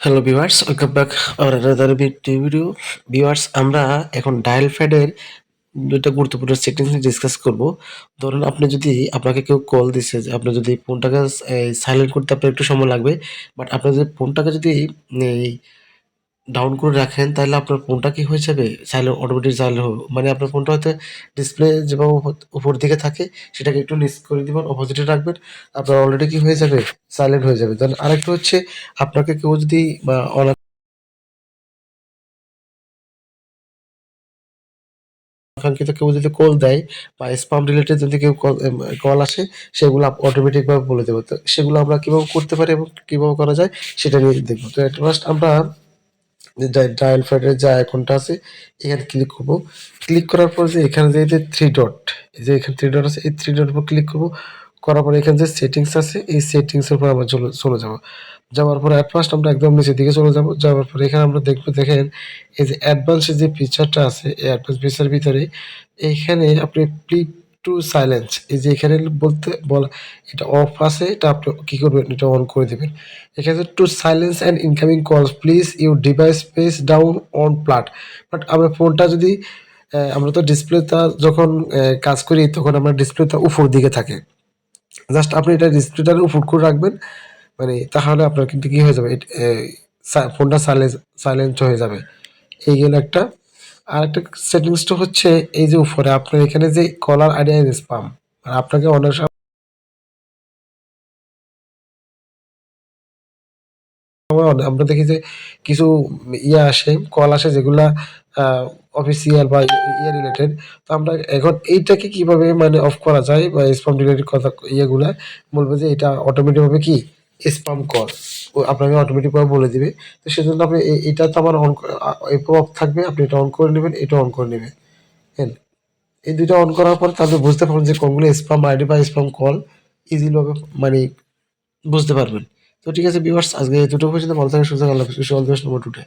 Hello viewers welcome back our another video viewers আমরা এখন dial ফ্যাডের দুটা গুরুত্বপূর্ণ সেটিংস ডিসকাস করব। ধরুন, আপনি যদি আপনাকে কেউ কল দিছে যে আপনি যদি ফোনটাকে সাইলেন্ট করতে আপনার একটু সময় লাগবে বাট আপনি যদি ফোনটাকে যদি ডাউন করে রাখেন, তাহলে আপনার ফোনটা কি হয়ে যাবে? সাইলেন্ট অটোমেটিক সাইলেন্ট হবে। মানে আপনার ফোনটা হয়তো ডিসপ্লে যেভাবে উপর দিকে থাকে, সেটাকে একটু নিচ করে দিবেন অপোজিটে রাখবেন। আপনার অলরেডি কি হয়ে যাবে? সাইলেন্ট হয়ে যাবে। দেন আরেকটা হচ্ছে, আপনাকে কেউ যদি, বা অনা আকাঙ্ক্ষিত কেউ যদি কল দেয়, বা স্পাম রিলেটেড যদি কেউ কল আসে, সেগুলো অটোমেটিকভাবে বলে দেবো। তো সেগুলো আমরা কীভাবে করতে পারি এবং কীভাবে করা যায়, সেটা নিয়ে দেখব। তো ফার্স্ট আমরা ডায়াল ফ্যাডের যে আইকনটা আছে, এখানে ক্লিক করব। ক্লিক করার পর যে এখানে যে থ্রি ডট এই যে এখানে থ্রি ডট আছে, এই থ্রি ডট উপর ক্লিক করব। করার পরে এখানে যে সেটিংস আছে, এই সেটিংসের উপর আমরা চলে চলে যাব। যাওয়ার পর ফার্স্ট আমরা একদম নিচের দিকে চলে যাব। যাওয়ার পর এখানে আমরা দেখব, দেখেন, এই যে অ্যাডভান্সের যে ফিচারটা আছে, এই অ্যাডভান্স ফিচার ভিতরে এইখানে আপনি ক্লিক টু সাইলেন্স এই যে এখানে বলতে বলা, এটা অফ আছে, এটা আপনি কী করবেন, এটা অন করে দেবেন। এখানে to silence and incoming calls please you device face down on flat but আমরা ফোনটা যদি আমরা তো ডিসপ্লেটা যখন কাজ করি, তখন আমরা ডিসপ্লেটা উপর দিকে থাকে। জাস্ট আপনি এটা ডিসপ্লেটার উপর করে রাখবেন মানে তাহলে আপনার কিন্তু কী হয়ে যাবে ফোনটা সাইলেন্স সাইলেন্ট হয়ে যাবে। এই গেল একটা আর একটা সেটিংসটা হচ্ছে এই যে উপরে, আপনার এখানে যে কলার আইডিয়া স্পাম আপনাকে অনেক আমরা দেখি যে কিছু ইয়ে আসে কল আসে যেগুলা অফিসিয়াল বা ইয়ে রিলেটেড তো আমরা এখন এইটাকে কীভাবে মানে অফ করা যায় বা স্পাম রিলেটেড কথা, ইয়েগুলা বলব যে এটা অটোমেটিকভাবে কি? স্পাম কল আপনাকে অটোমেটিক ভাবে বলে দিবে। তো সেজন্য আপনি এটা তো আমার অন অফ থাকবে, আপনি এটা অন করে নেবেন, এটা অন করে নেবেন। হ্যাঁ এই দুইটা অন করার পর তাহলে বুঝতে পারবেন যে কোনগুলো স্পাম আইডি বা স্পাম কল ইজিলি ভাবে মানে বুঝতে পারবেন। তো ঠিক আছে ভিউয়ার্স আজকে এই দুটো পর্যন্ত। ভালো থাকে সুযোগ আল্লাহ অল বেস্ট নম্বর টুটে